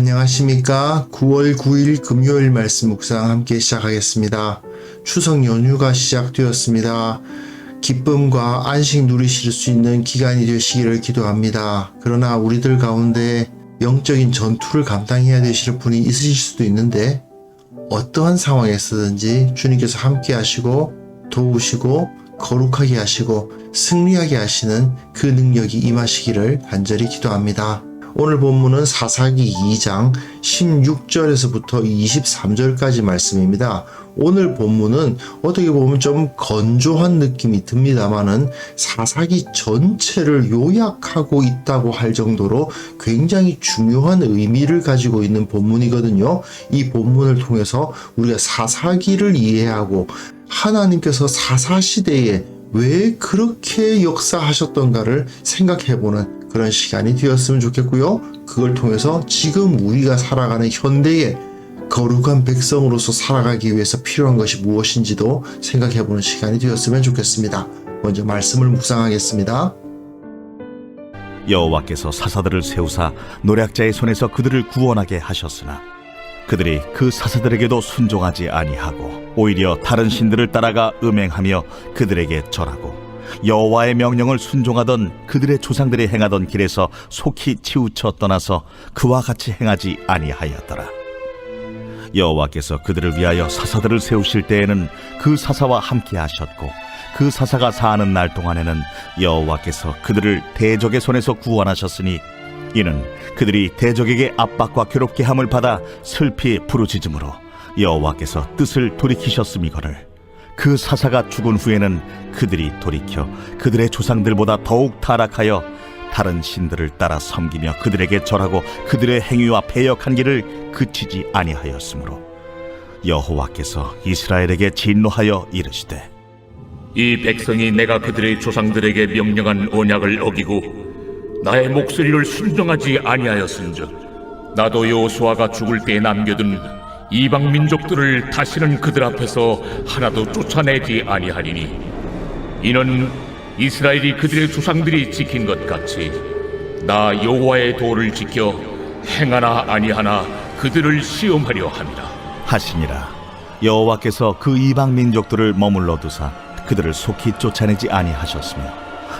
안녕하십니까. 9월 9일 금요일 말씀 묵상 함께 시작하겠습니다. 추석 연휴가 시작되었습니다. 기쁨과 안식 누리실 수 있는 기간이 되시기를 기도합니다. 그러나 우리들 가운데 영적인 전투를 감당해야 되실 분이 있으실 수도 있는데 어떠한 상황에서든지 주님께서 함께 하시고 도우시고 거룩하게 하시고 승리하게 하시는 그 능력이 임하시기를 간절히 기도합니다. 오늘 본문은 사사기 2장 16절에서부터 23절까지 말씀입니다. 오늘 본문은 어떻게 보면 좀 건조한 느낌이 듭니다만은 사사기 전체를 요약하고 있다고 할 정도로 굉장히 중요한 의미를 가지고 있는 본문이거든요. 이 본문을 통해서 우리가 사사기를 이해하고 하나님께서 사사시대에 왜 그렇게 역사하셨던가를 생각해보는 그런 시간이 되었으면 좋겠고요. 그걸 통해서 지금 우리가 살아가는 현대에 거룩한 백성으로서 살아가기 위해서 필요한 것이 무엇인지도 생각해보는 시간이 되었으면 좋겠습니다. 먼저 말씀을 묵상하겠습니다. 여호와께서 사사들을 세우사 노략자의 손에서 그들을 구원하게 하셨으나 그들이 그 사사들에게도 순종하지 아니하고 오히려 다른 신들을 따라가 음행하며 그들에게 절하고 여호와의 명령을 순종하던 그들의 조상들이 행하던 길에서 속히 치우쳐 떠나서 그와 같이 행하지 아니하였더라. 여호와께서 그들을 위하여 사사들을 세우실 때에는 그 사사와 함께 하셨고 그 사사가 사는 날 동안에는 여호와께서 그들을 대적의 손에서 구원하셨으니 이는 그들이 대적에게 압박과 괴롭게 함을 받아 슬피 부르짖음으로 여호와께서 뜻을 돌이키셨음이거늘 그 사사가 죽은 후에는 그들이 돌이켜 그들의 조상들보다 더욱 타락하여 다른 신들을 따라 섬기며 그들에게 절하고 그들의 행위와 배역한 길을 그치지 아니하였으므로 여호와께서 이스라엘에게 진노하여 이르시되 이 백성이 내가 그들의 조상들에게 명령한 언약을 어기고 나의 목소리를 순종하지 아니하였은즉 나도 여호수아가 죽을 때 남겨둔 이방 민족들을 다시는 그들 앞에서 하나도 쫓아내지 아니하리니 이는 이스라엘이 그들의 조상들이 지킨 것 같이 나 여호와의 도를 지켜 행하나 아니하나 그들을 시험하려 함이라 하시니라. 여호와께서 그 이방 민족들을 머물러 두사 그들을 속히 쫓아내지 아니하셨으며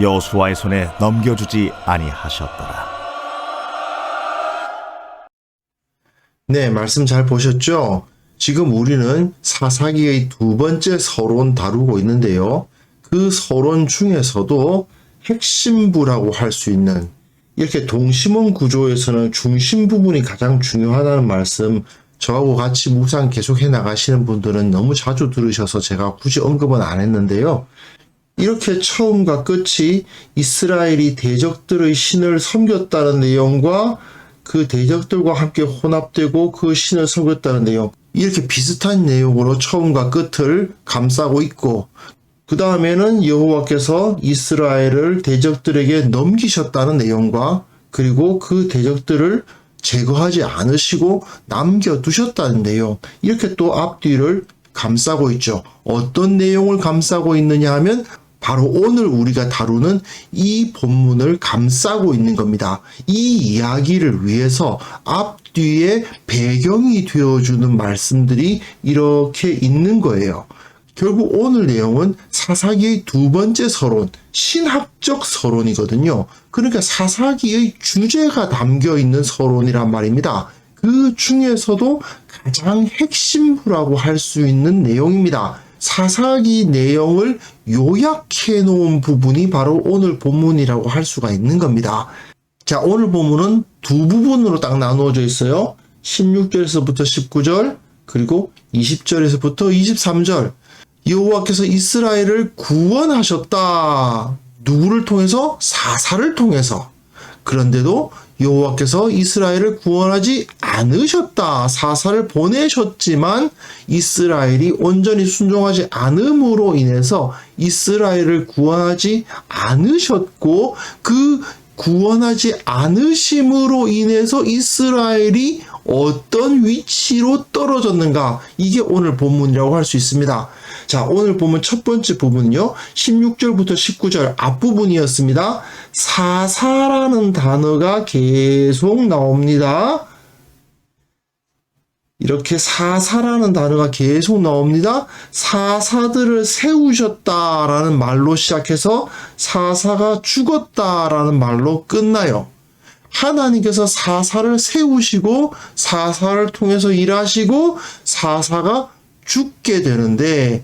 여호수아의 손에 넘겨주지 아니하셨더라 네, 말씀 잘 보셨죠? 지금 우리는 사사기의 두 번째 서론 다루고 있는데요. 그 서론 중에서도 핵심부라고 할 수 있는 이렇게 동심원 구조에서는 중심 부분이 가장 중요하다는 말씀 저하고 같이 묵상 계속해 나가시는 분들은 너무 자주 들으셔서 제가 굳이 언급은 안 했는데요. 이렇게 처음과 끝이 이스라엘이 대적들의 신을 섬겼다는 내용과 그 대적들과 함께 혼합되고 그 신을 섬겼다는 내용 이렇게 비슷한 내용으로 처음과 끝을 감싸고 있고 그 다음에는 여호와께서 이스라엘을 대적들에게 넘기셨다는 내용과 그리고 그 대적들을 제거하지 않으시고 남겨두셨다는 내용 이렇게 또 앞뒤를 감싸고 있죠. 어떤 내용을 감싸고 있느냐 하면 바로 오늘 우리가 다루는 이 본문을 감싸고 있는 겁니다. 이 이야기를 위해서 앞뒤에 배경이 되어주는 말씀들이 이렇게 있는 거예요. 결국 오늘 내용은 사사기의 두 번째 서론, 신학적 서론이거든요. 그러니까 사사기의 주제가 담겨 있는 서론이란 말입니다. 그 중에서도 가장 핵심부라고 할 수 있는 내용입니다. 사사기 내용을 요약해 놓은 부분이 바로 오늘 본문이라고 할 수가 있는 겁니다. 자, 오늘 본문은 두 부분으로 딱 나누어져 있어요. 16절에서부터 19절, 그리고 20절에서부터 23절. 여호와께서 이스라엘을 구원하셨다. 누구를 통해서? 사사를 통해서. 그런데도 여호와께서 이스라엘을 구원하지 않으셨다. 사사를 보내셨지만 이스라엘이 온전히 순종하지 않음으로 인해서 이스라엘을 구원하지 않으셨고 그 구원하지 않으심으로 인해서 이스라엘이 어떤 위치로 떨어졌는가 이게 오늘 본문이라고 할 수 있습니다. 자, 오늘 보면 첫 번째 부분은요. 16절부터 19절 앞부분이었습니다. 사사라는 단어가 계속 나옵니다. 이렇게 사사라는 단어가 계속 나옵니다. 사사들을 세우셨다라는 말로 시작해서 사사가 죽었다라는 말로 끝나요. 하나님께서 사사를 세우시고 사사를 통해서 일하시고 사사가 죽게 되는데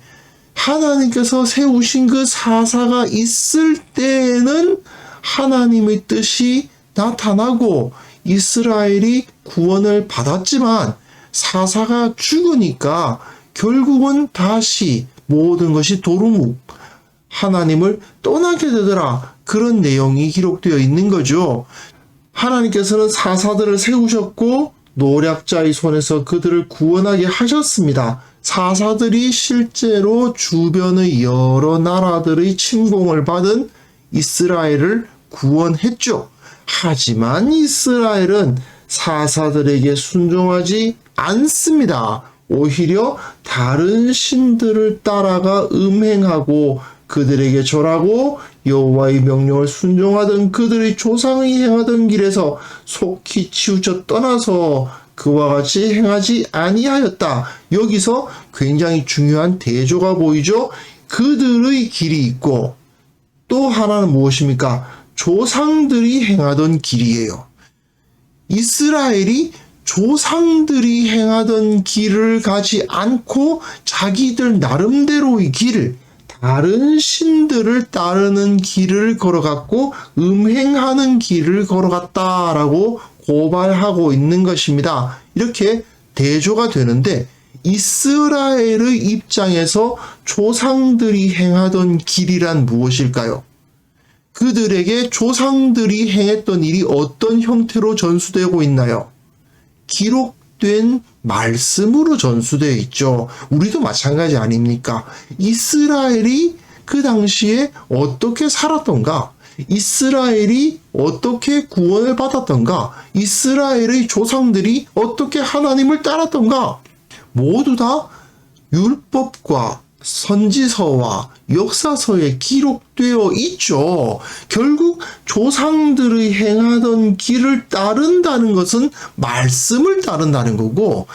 하나님께서 세우신 그 사사가 있을 때에는 하나님의 뜻이 나타나고 이스라엘이 구원을 받았지만 사사가 죽으니까 결국은 다시 모든 것이 도루묵 하나님을 떠나게 되더라 그런 내용이 기록되어 있는 거죠. 하나님께서는 사사들을 세우셨고 노략자의 손에서 그들을 구원하게 하셨습니다. 사사들이 실제로 주변의 여러 나라들의 침공을 받은 이스라엘을 구원했죠. 하지만 이스라엘은 사사들에게 순종하지 않습니다. 오히려 다른 신들을 따라가 음행하고 그들에게 절하고 여호와의 명령을 순종하던 그들의 조상이 행하던 길에서 속히 치우쳐 떠나서 그와 같이 행하지 아니하였다. 여기서 굉장히 중요한 대조가 보이죠. 그들의 길이 있고 또 하나는 무엇입니까? 조상들이 행하던 길이에요. 이스라엘이 조상들이 행하던 길을 가지 않고 자기들 나름대로의 길을 다른 신들을 따르는 길을 걸어갔고 음행하는 길을 걸어갔다라고 고발하고 있는 것입니다. 이렇게 대조가 되는데 이스라엘의 입장에서 조상들이 행하던 길이란 무엇일까요? 그들에게 조상들이 행했던 일이 어떤 형태로 전수되고 있나요? 기록된 말씀으로 전수되어 있죠. 우리도 마찬가지 아닙니까? 이스라엘이 그 당시에 어떻게 살았던가? 이스라엘이 어떻게 구원을 받았던가? 이스라엘의 조상들이 어떻게 하나님을 따랐던가? 모두 다 율법과 선지서와 역사서에 기록되어 있죠. 결국 조상들의 행하던 길을 따른다는 것은 말씀을 따른다는 거고,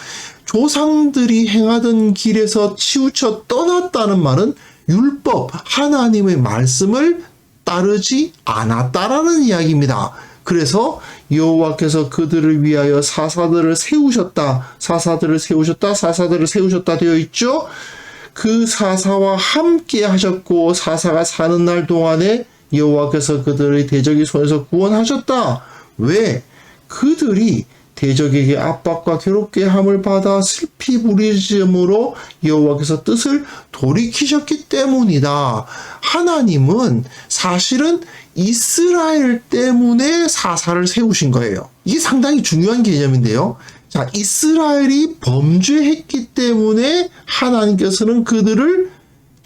조상들이 행하던 길에서 치우쳐 떠났다는 말은 율법, 하나님의 말씀을 따르지 않았다라는 이야기입니다. 그래서 여호와께서 그들을 위하여 사사들을 세우셨다. 사사들을 세우셨다. 사사들을 세우셨다 되어 있죠. 그 사사와 함께 하셨고 사사가 사는 날 동안에 여호와께서 그들의 대적의 손에서 구원하셨다. 왜? 그들이 대적에게 압박과 괴롭게 함을 받아 슬피 부리즘으로 여호와께서 뜻을 돌이키셨기 때문이다. 하나님은 사실은 이스라엘 때문에 사사를 세우신 거예요. 이게 상당히 중요한 개념인데요. 자, 이스라엘이 범죄했기 때문에 하나님께서는 그들을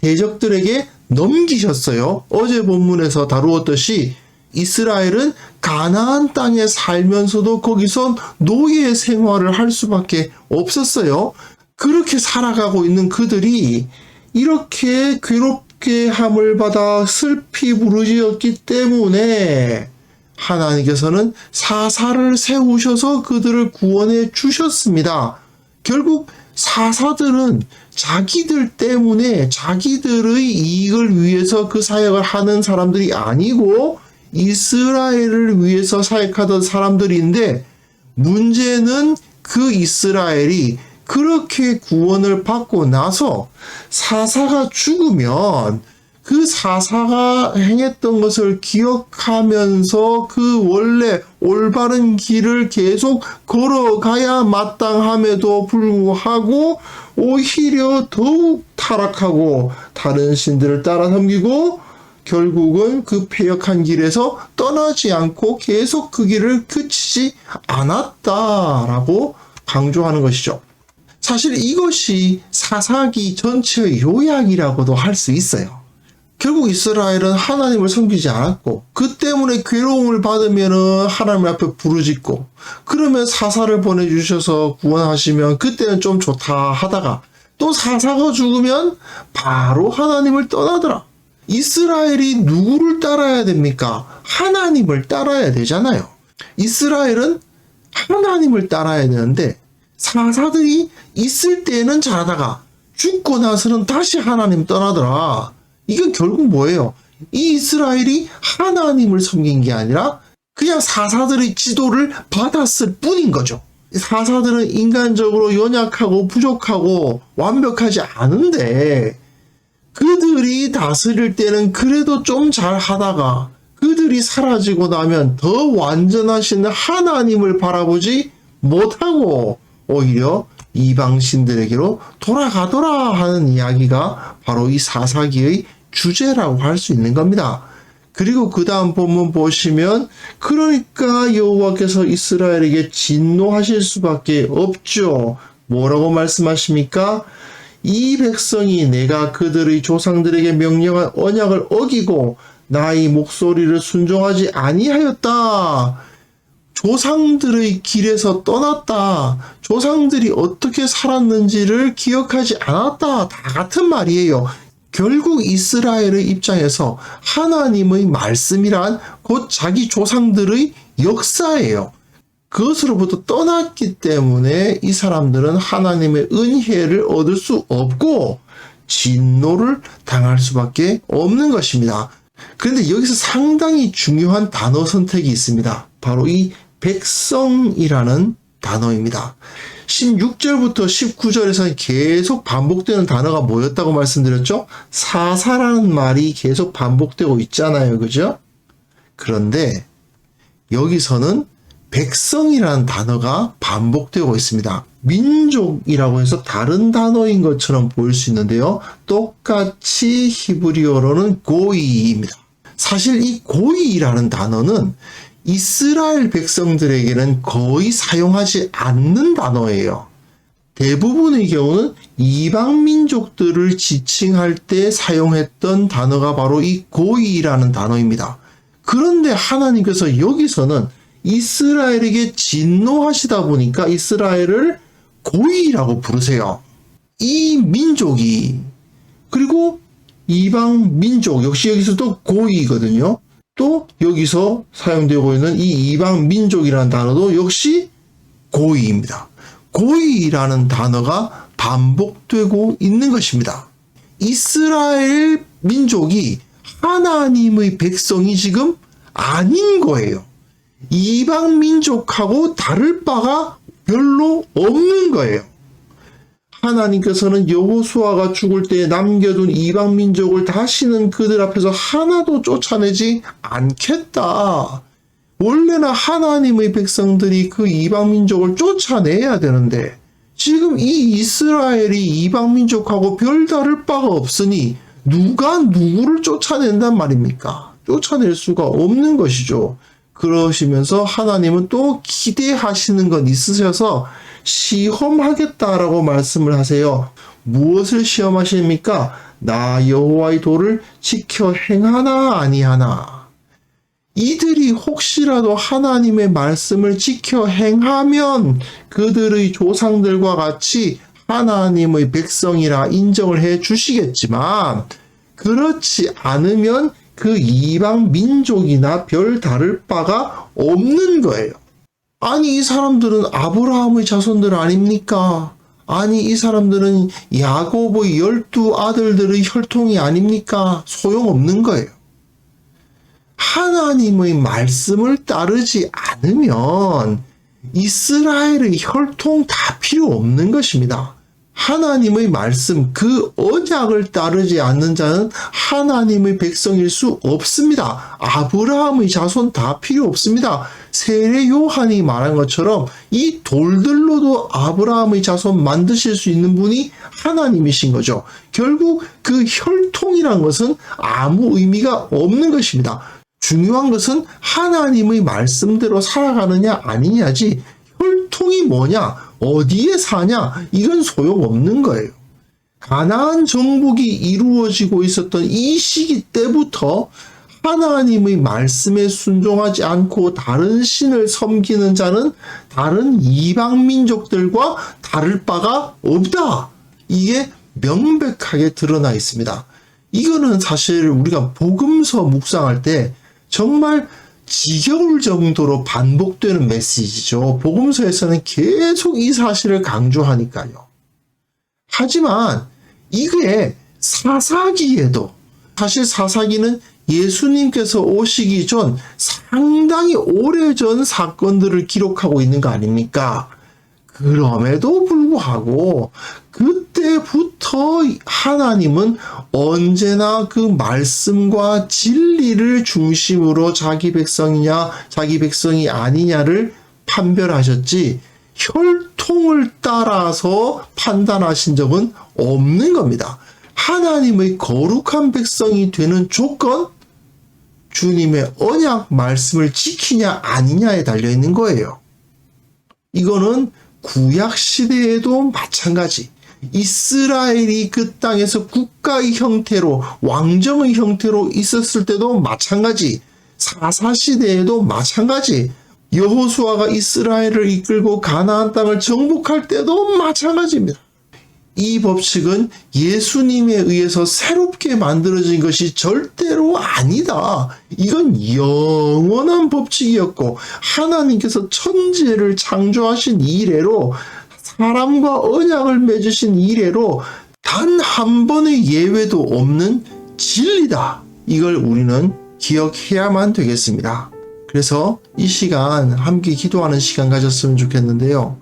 대적들에게 넘기셨어요. 어제 본문에서 다루었듯이 이스라엘은 가나안 땅에 살면서도 거기서 노예 생활을 할 수밖에 없었어요. 그렇게 살아가고 있는 그들이 이렇게 괴롭게 함을 받아 슬피 부르짖었기 때문에 하나님께서는 사사를 세우셔서 그들을 구원해 주셨습니다. 결국 사사들은 자기들 때문에 자기들의 이익을 위해서 그 사역을 하는 사람들이 아니고 이스라엘을 위해서 사역하던 사람들인데 문제는 그 이스라엘이 그렇게 구원을 받고 나서 사사가 죽으면 그 사사가 행했던 것을 기억하면서 그 원래 올바른 길을 계속 걸어가야 마땅함에도 불구하고 오히려 더욱 타락하고 다른 신들을 따라 섬기고 결국은 그 폐역한 길에서 떠나지 않고 계속 그 길을 그치지 않았다라고 강조하는 것이죠. 사실 이것이 사사기 전체의 요약이라고도 할 수 있어요. 결국 이스라엘은 하나님을 섬기지 않았고 그 때문에 괴로움을 받으면 하나님 앞에 부르짖고 그러면 사사를 보내주셔서 구원하시면 그때는 좀 좋다 하다가 또 사사가 죽으면 바로 하나님을 떠나더라. 이스라엘이 누구를 따라야 됩니까? 하나님을 따라야 되잖아요. 이스라엘은 하나님을 따라야 되는데 사사들이 있을 때는 잘하다가 죽고 나서는 다시 하나님 떠나더라. 이건 결국 뭐예요? 이 이스라엘이 하나님을 섬긴 게 아니라 그냥 사사들의 지도를 받았을 뿐인 거죠. 사사들은 인간적으로 연약하고 부족하고 완벽하지 않은데 그들이 다스릴 때는 그래도 좀 잘 하다가 그들이 사라지고 나면 더 완전하신 하나님을 바라보지 못하고 오히려 이방신들에게로 돌아가더라 하는 이야기가 바로 이 사사기의 주제라고 할 수 있는 겁니다. 그리고 그 다음 본문 보시면 그러니까 여호와께서 이스라엘에게 진노하실 수밖에 없죠. 뭐라고 말씀하십니까? 이 백성이 내가 그들의 조상들에게 명령한 언약을 어기고 나의 목소리를 순종하지 아니하였다. 조상들의 길에서 떠났다. 조상들이 어떻게 살았는지를 기억하지 않았다. 다 같은 말이에요. 결국 이스라엘의 입장에서 하나님의 말씀이란 곧 자기 조상들의 역사예요. 그것으로부터 떠났기 때문에 이 사람들은 하나님의 은혜를 얻을 수 없고 진노를 당할 수밖에 없는 것입니다. 그런데 여기서 상당히 중요한 단어 선택이 있습니다. 바로 이 백성이라는 단어입니다. 16절부터 19절에서는 계속 반복되는 단어가 뭐였다고 말씀드렸죠? 사사라는 말이 계속 반복되고 있잖아요. 그죠? 그런데 여기서는 백성이라는 단어가 반복되고 있습니다. 민족이라고 해서 다른 단어인 것처럼 보일 수 있는데요. 똑같이 히브리어로는 고이입니다. 사실 이 고이라는 단어는 이스라엘 백성들에게는 거의 사용하지 않는 단어예요. 대부분의 경우는 이방 민족들을 지칭할 때 사용했던 단어가 바로 이 고이라는 단어입니다. 그런데 하나님께서 여기서는 이스라엘에게 진노하시다 보니까 이스라엘을 고이라고 부르세요. 이 민족이 그리고 이방 민족 역시 여기서도 고이거든요. 또 여기서 사용되고 있는 이 이방 민족이라는 단어도 역시 고이입니다. 고이라는 단어가 반복되고 있는 것입니다. 이스라엘 민족이 하나님의 백성이 지금 아닌 거예요. 이방 민족하고 다를 바가 별로 없는 거예요. 하나님께서는 여호수아가 죽을 때 남겨둔 이방 민족을 다시는 그들 앞에서 하나도 쫓아내지 않겠다. 원래는 하나님의 백성들이 그 이방 민족을 쫓아내야 되는데 지금 이 이스라엘이 이방 민족하고 별다를 바가 없으니 누가 누구를 쫓아낸단 말입니까? 쫓아낼 수가 없는 것이죠. 그러시면서 하나님은 또 기대하시는 건 있으셔서 시험하겠다라고 말씀을 하세요. 무엇을 시험하십니까? 나 여호와의 도를 지켜 행하나 아니하나. 이들이 혹시라도 하나님의 말씀을 지켜 행하면 그들의 조상들과 같이 하나님의 백성이라 인정을 해 주시겠지만 그렇지 않으면 그 이방 민족이나 별 다를 바가 없는 거예요. 아니 이 사람들은 아브라함의 자손들 아닙니까? 아니 이 사람들은 야곱의 열두 아들들의 혈통이 아닙니까? 소용없는 거예요. 하나님의 말씀을 따르지 않으면 이스라엘의 혈통 다 필요 없는 것입니다. 하나님의 말씀, 그 언약을 따르지 않는 자는 하나님의 백성일 수 없습니다. 아브라함의 자손 다 필요 없습니다. 세례 요한이 말한 것처럼 이 돌들로도 아브라함의 자손 만드실 수 있는 분이 하나님이신 거죠. 결국 그 혈통이란 것은 아무 의미가 없는 것입니다. 중요한 것은 하나님의 말씀대로 살아가느냐 아니냐지 혈통이 뭐냐 어디에 사냐 이건 소용없는 거예요. 가나안 정복이 이루어지고 있었던 이 시기 때부터 하나님의 말씀에 순종하지 않고 다른 신을 섬기는 자는 다른 이방 민족들과 다를 바가 없다. 이게 명백하게 드러나 있습니다. 이거는 사실 우리가 복음서 묵상할 때 정말 지겨울 정도로 반복되는 메시지죠. 복음서에서는 계속 이 사실을 강조하니까요. 하지만 이게 사사기에도 사실 사사기는 예수님께서 오시기 전 상당히 오래전 사건들을 기록하고 있는 거 아닙니까? 그럼에도 불구하고 그때부터 하나님은 언제나 그 말씀과 진리를 중심으로 자기 백성이냐 자기 백성이 아니냐를 판별하셨지 혈통을 따라서 판단하신 적은 없는 겁니다. 하나님의 거룩한 백성이 되는 조건 주님의 언약 말씀을 지키냐 아니냐에 달려 있는 거예요. 이거는 구약 시대에도 마찬가지. 이스라엘이 그 땅에서 국가의 형태로 왕정의 형태로 있었을 때도 마찬가지. 사사 시대에도 마찬가지. 여호수아가 이스라엘을 이끌고 가나안 땅을 정복할 때도 마찬가지입니다. 이 법칙은 예수님에 의해서 새롭게 만들어진 것이 절대로 아니다. 이건 영원한 법칙이었고 하나님께서 천지를 창조하신 이래로 사람과 언약을 맺으신 이래로 단 한 번의 예외도 없는 진리다. 이걸 우리는 기억해야만 되겠습니다. 그래서 이 시간 함께 기도하는 시간 가졌으면 좋겠는데요.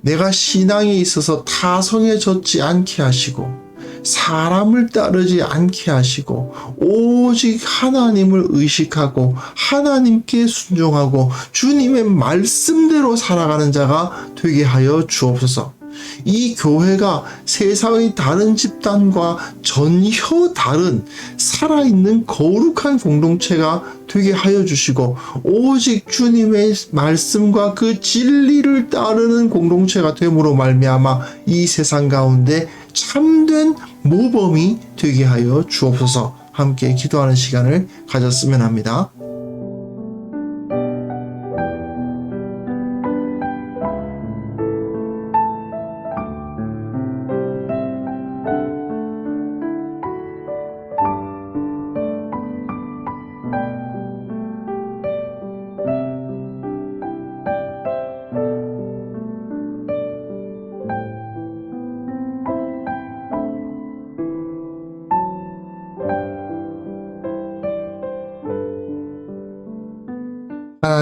내가 신앙에 있어서 타성해졌지 않게 하시고 사람을 따르지 않게 하시고 오직 하나님을 의식하고 하나님께 순종하고 주님의 말씀대로 살아가는 자가 되게 하여 주옵소서. 이 교회가 세상의 다른 집단과 전혀 다른 살아있는 거룩한 공동체가 되게 하여 주시고 오직 주님의 말씀과 그 진리를 따르는 공동체가 됨으로 말미암아 이 세상 가운데 참된 모범이 되게 하여 주옵소서 함께 기도하는 시간을 가졌으면 합니다.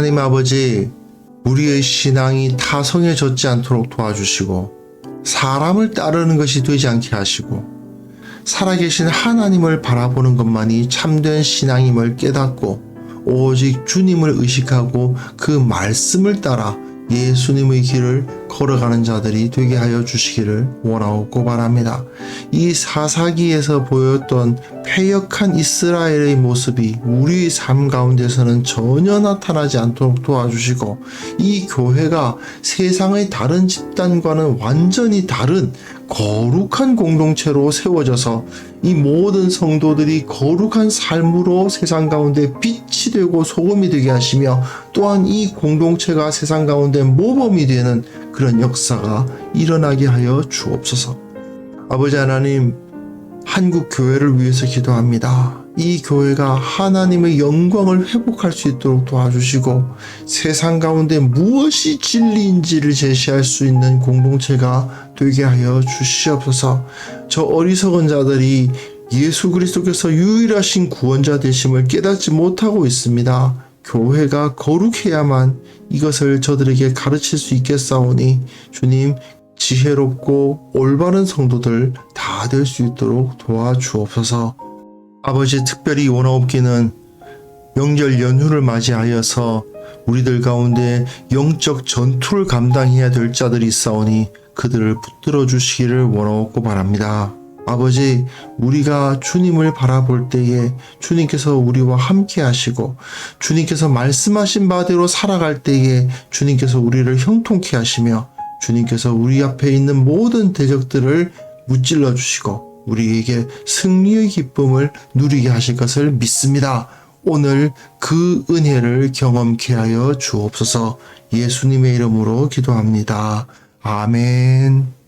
하나님 아버지, 우리의 신앙이 타성해졌지 않도록 도와주시고, 사람을 따르는 것이 되지 않게 하시고, 살아계신 하나님을 바라보는 것만이 참된 신앙임을 깨닫고, 오직 주님을 의식하고 그 말씀을 따라 예수님의 길을 걸어가는 자들이 되게 하여 주시기를 원하고 바랍니다. 이 사사기에서 보였던 패역한 이스라엘의 모습이 우리의 삶 가운데서는 전혀 나타나지 않도록 도와주시고 이 교회가 세상의 다른 집단과는 완전히 다른 거룩한 공동체로 세워져서 이 모든 성도들이 거룩한 삶으로 세상 가운데 빛이 되고 소금이 되게 하시며 또한 이 공동체가 세상 가운데 모범이 되는 그런 역사가 일어나게 하여 주옵소서. 아버지 하나님, 한국 교회를 위해서 기도합니다. 이 교회가 하나님의 영광을 회복할 수 있도록 도와주시고 세상 가운데 무엇이 진리인지를 제시할 수 있는 공동체가 되게 하여 주시옵소서. 저 어리석은 자들이 예수 그리스도께서 유일하신 구원자 되심을 깨닫지 못하고 있습니다. 교회가 거룩해야만 이것을 저들에게 가르칠 수 있겠사오니 주님 지혜롭고 올바른 성도들 다 될 수 있도록 도와주옵소서. 아버지 특별히 원하옵기는 명절 연휴를 맞이하여서 우리들 가운데 영적 전투를 감당해야 될 자들이 있사오니 그들을 붙들어 주시기를 원하옵고 바랍니다. 아버지, 우리가 주님을 바라볼 때에 주님께서 우리와 함께 하시고 주님께서 말씀하신 바대로 살아갈 때에 주님께서 우리를 형통케 하시며 주님께서 우리 앞에 있는 모든 대적들을 무찔러 주시고 우리에게 승리의 기쁨을 누리게 하실 것을 믿습니다. 오늘 그 은혜를 경험케 하여 주옵소서 예수님의 이름으로 기도합니다. 아멘.